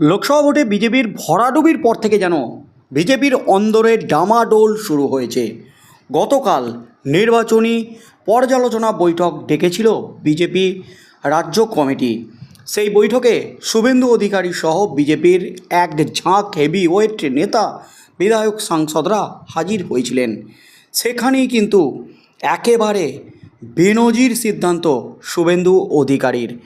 লোকসভা ভোটে বিজেপির ভরাডুবির পর থেকে যেন বিজেপির অন্দরে ডামাডোল শুরু হয়েছে। গতকাল নির্বাচনী পর্যালোচনা বৈঠক ডেকেছিল বিজেপি রাজ্য কমিটি। সেই বৈঠকে শুভেন্দু অধিকারী সহ বিজেপির এক ঝাঁক হেভি ওয়েট নেতা, বিধায়ক সাংসদরা হাজির হয়েছিলেন। সেখানেই কিন্তু একেবারে বেনজির সিদ্ধান্ত শুভেন্দু অধিকারীর।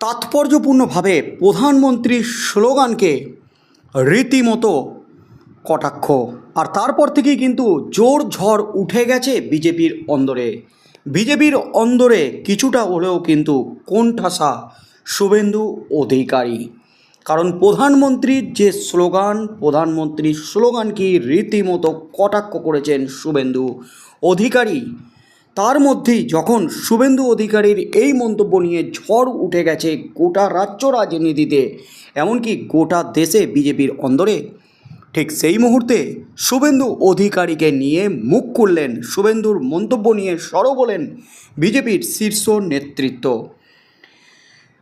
তাৎপর্যপূর্ণভাবে প্রধানমন্ত্রীর স্লোগানকে রীতিমতো কটাক্ষ। আর তারপর থেকেই কিন্তু জোর ঝড় উঠে গেছে বিজেপির অন্দরে। বিজেপির অন্দরে কিছুটা হলেও কিন্তু কোণঠাসা শুভেন্দু অধিকারী। কারণ প্রধানমন্ত্রীর যে স্লোগান, প্রধানমন্ত্রীর স্লোগানকে রীতিমতো কটাক্ষ করেছেন শুভেন্দু অধিকারী তার মধ্যেই যখন শুভেন্দু অধিকারীর এই মন্তব্য নিয়ে ঝড় উঠে গেছে গোটা রাজ্য রাজনীতিতে, এমনকি গোটা দেশে বিজেপির অন্দরে, ঠিক সেই মুহূর্তে শুভেন্দু অধিকারীকে নিয়ে মুখ করলেন শুভেন্দুর মন্তব্য নিয়ে সরব বলেন বিজেপির শীর্ষ নেতৃত্ব।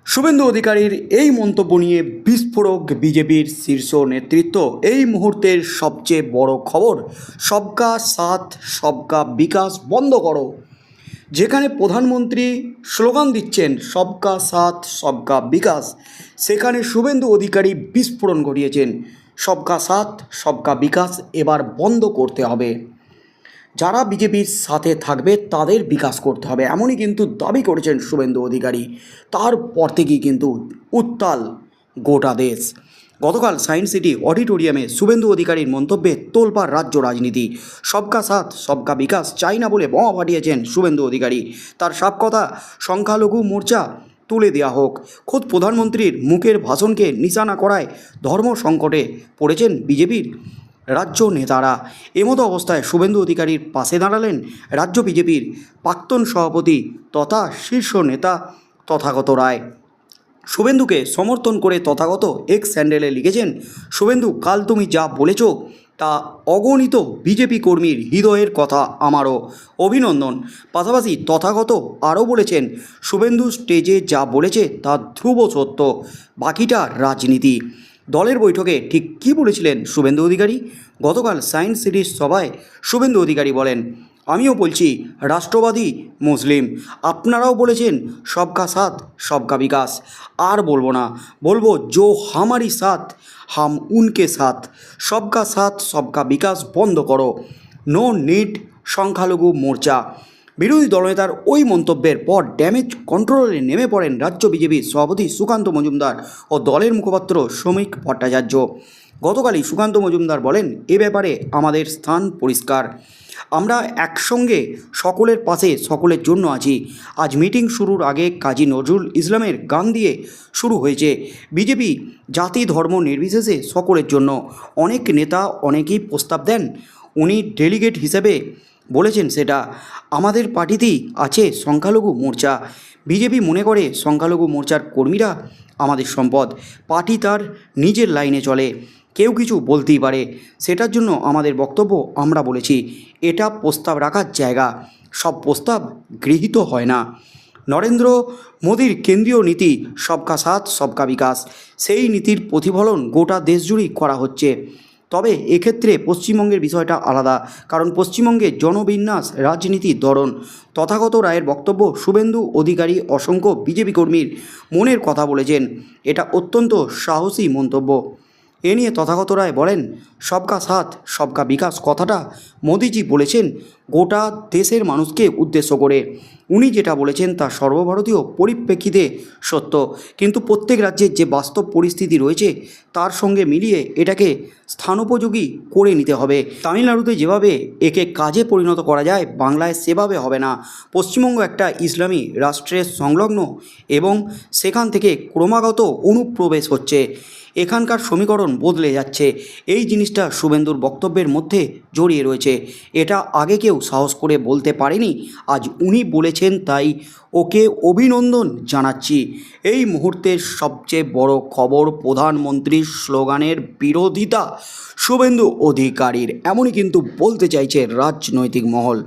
শুভেন্দু অধিকারীর এই মন্তব্য নিয়ে বিস্ফোরক বিজেপির শীর্ষ নেতৃত্ব। এই মুহূর্তের সবচেয়ে বড় খবর, সবকা সাথ, সবকা বিকাশ বন্ধ করো। যেখানে প্রধানমন্ত্রী স্লোগান দিচ্ছেন, সবকা সাথ, সবকা বিকাশ, সেখানে শুভেন্দু অধিকারী বিস্ফোরণ ঘটিয়েছেন। সবকা সাথ, সবকা বিকাশ এবার বন্ধ করতে হবে। যারা বিজেপির সাথে থাকবে তাদের বিকাশ করতে হবে। এমনই কিন্তু দাবি করেছেন শুভেন্দু অধিকারী। তারপর থেকেই কিন্তু উত্তাল গোটা দেশ। গতকাল সায়েন্স সিটি অডিটোরিয়ামে শুভেন্দু অধিকারীর মন্তব্যে তোলপাড় রাজ্য রাজনীতি। সবকা সাথ, সবকা বিকাশ চাই না বলে বোমা ফাটিয়েছেন শুভেন্দু অধিকারী। তার সাপ কথা সংখ্যালঘু মোর্চা তুলে দেওয়া হোক। খোদ প্রধানমন্ত্রীর মুখের ভাষণকে নিশানা করায় ধর্ম সংকটে পড়েছেন বিজেপির রাজ্য নেতারা। এমতো অবস্থায় শুভেন্দু অধিকারীর পাশে দাঁড়ালেন রাজ্য বিজেপির প্রাক্তন সভাপতি তথা শীর্ষ নেতা তথাগত রায়। শুভেন্দুকে সমর্থন করে তথাগত এক্স স্যান্ডেলে লিখেছেন, শুভেন্দু, কাল তুমি যা বলেছ তা অগণিত বিজেপি কর্মীর হৃদয়ের কথা আমারও। অভিনন্দন। পাশাপাশি তথাগত আরও বলেছেন, শুভেন্দু স্টেজে যা বলেছে তা ধ্রুব সত্য, বাকিটা রাজনীতি। দলের বৈঠকে ঠিক কী বলেছিলেন শুভেন্দু অধিকারী? গতকাল সায়েন্স সিটির সভায় শুভেন্দু অধিকারী বলেন, আমিও বলছি, রাষ্ট্রবাদী মুসলিম। আপনারাও বলেছেন, সবকা সাথ, সবকা বিকাশ। আর বলব না, বলব জো হামারি সাথ, হাম উনকে সাথ। সবকা সাথ, সবকা বিকাশ বন্ধ করো। নো নিট সংখ্যালঘু মোর্চা। বিরোধী দলনেতার ওই মন্তব্যের পর ড্যামেজ কন্ট্রোলে নেমে পড়েন রাজ্য বিজেপির সভাপতি সুকান্ত মজুমদার ও দলের মুখপাত্র শ্রমিক ভট্টাচার্য। গতকালই সুকান্ত মজুমদার বলেন, এ ব্যাপারে আমাদের স্থান পরিষ্কার। আমরা একসঙ্গে সকলের পাশে সকলের জন্য আছি। আজ মিটিং শুরুর আগে কাজী নজরুল ইসলামের গান দিয়ে শুরু হয়েছে। বিজেপি জাতি ধর্ম নির্বিশেষে সকলের জন্য। অনেক নেতা অনেকেই প্রস্তাব দেন। উনি ডেলিগেট হিসেবে বলেছেন সেটা আমাদের পার্টিতেই আছে সংখ্যালঘু মোর্চা। বিজেপি মনে করে সংখ্যালঘু মোর্চার কর্মীরা আমাদের সম্পদ। পার্টি তার নিজের লাইনে চলে। কেউ কিছু বলতেই পারে। সেটার জন্য আমাদের বক্তব্য আমরা বলেছি। এটা প্রস্তাব রাখার জায়গা। সব প্রস্তাব গৃহীত হয় না। নরেন্দ্র মোদীর কেন্দ্রীয় নীতি সবকা সাথ, সবকা বিকাশ। সেই নীতির প্রতিফলন গোটা দেশ জুড়েই করা হচ্ছে। তবে এক্ষেত্রে পশ্চিমবঙ্গের বিষয়টা আলাদা, কারণ পশ্চিমবঙ্গে জনবিন্যাস, রাজনীতি, দরণ। তথাগত রায়ের বক্তব্য শুভেন্দু অধিকারী অসংখ্য বিজেপি কর্মীর মনের কথা বলেছেন। এটা অত্যন্ত সাহসী মন্তব্য। এ নিয়ে তথাগত রায় বলেন, সবকা সাথ, সবকা বিকাশ কথাটা মোদিজি বলেছেন গোটা দেশের মানুষকে উদ্দেশ্য করে। উনি যেটা বলেছেন তা সর্বভারতীয় পরিপ্রেক্ষিতে সত্য। কিন্তু প্রত্যেক রাজ্যের যে বাস্তব পরিস্থিতি রয়েছে, তার সঙ্গে মিলিয়ে এটাকে স্থানোপযোগী করে নিতে হবে। তামিলনাড়ুতে যেভাবে একে কাজে পরিণত করা যায়, বাংলায় সেভাবে হবে না। পশ্চিমবঙ্গ একটা ইসলামী রাষ্ট্রের সংলগ্ন এবং সেখান থেকে ক্রমাগত অনুপ্রবেশ হচ্ছে। এখানকার সমীকরণ বদলে যাচ্ছে। এই জিনিসটা শুভেন্দুর বক্তব্যের মধ্যে জড়িয়ে রয়েছে। এটা আগে কেউ সাহস করে বলতে পারেনি। আজ উনি বলেছেন, তাই ওকে অভিনন্দন জানাচ্ছি। এই মুহূর্তের সবচেয়ে বড় খবর প্রধানমন্ত্রীর স্লোগানের বিরোধিতা শুভেন্দু অধিকারীর। এমনই কিন্তু বলতে চাইছে রাজনৈতিক মহল।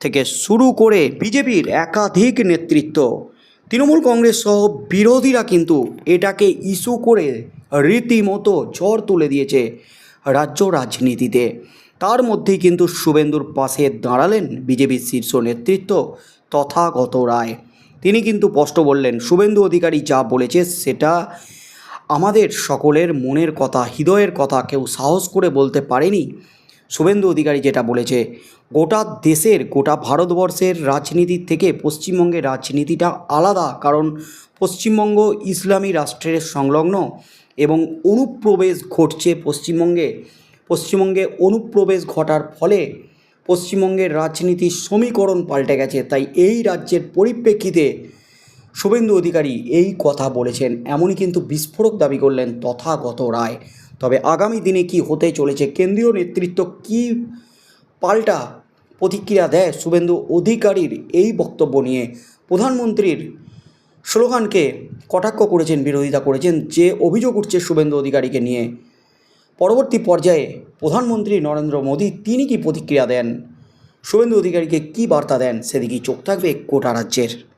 থেকে শুরু করে বিজেপির একাধিক নেতৃত্ব। তৃণমূল কংগ্রেস সহ বিরোধীরা কিন্তু এটাকে ইস্যু করে রীতিমতো ঝড় তুলে দিয়েছে রাজ্য রাজনীতিতে। তার মধ্যেই কিন্তু শুভেন্দুর পাশে দাঁড়ালেন বিজেপির শীর্ষ নেতৃত্ব তথাগত রায়। তিনি কিন্তু স্পষ্ট বললেন, শুভেন্দু অধিকারী যা বলেছে সেটা আমাদের সকলের মনের কথা, হৃদয়ের কথা। কেউ সাহস করে বলতে পারেনি শুভেন্দু অধিকারী যেটা বলেছে। গোটা দেশের, গোটা ভারতবর্ষের রাজনীতির থেকে পশ্চিমবঙ্গের রাজনীতিটা আলাদা। কারণ পশ্চিমবঙ্গ ইসলামী রাষ্ট্রের সংলগ্ন এবং অনুপ্রবেশ ঘটছে পশ্চিমবঙ্গে। পশ্চিমবঙ্গে অনুপ্রবেশ ঘটার ফলে পশ্চিমবঙ্গের রাজনীতির সমীকরণ পাল্টে গেছে। তাই এই রাজ্যের পরিপ্রেক্ষিতে শুভেন্দু অধিকারী এই কথা বলেছেন। এমনই কিন্তু বিস্ফোরক দাবি করলেন তথাগত রায়। তবে আগামী দিনে কি হতে চলেছে, কেন্দ্রীয় নেতৃত্ব কি পাল্টা প্রতিক্রিয়া দেয় শুভেন্দু অধিকারীর এই বক্তব্য নিয়ে? প্রধানমন্ত্রীর স্লোগানকে কটাক্ষ করেছেন, বিরোধিতা করেছেন, যে অভিযোগ উঠছে শুভেন্দু অধিকারীকে নিয়ে। পরবর্তী পর্যায়ে প্রধানমন্ত্রী নরেন্দ্র মোদী তিনি কি প্রতিক্রিয়া দেন? শুভেন্দু অধিকারীকে কি বার্তা দেন? সেদিকেই চোখ থাকবে কোটা রাজ্যের।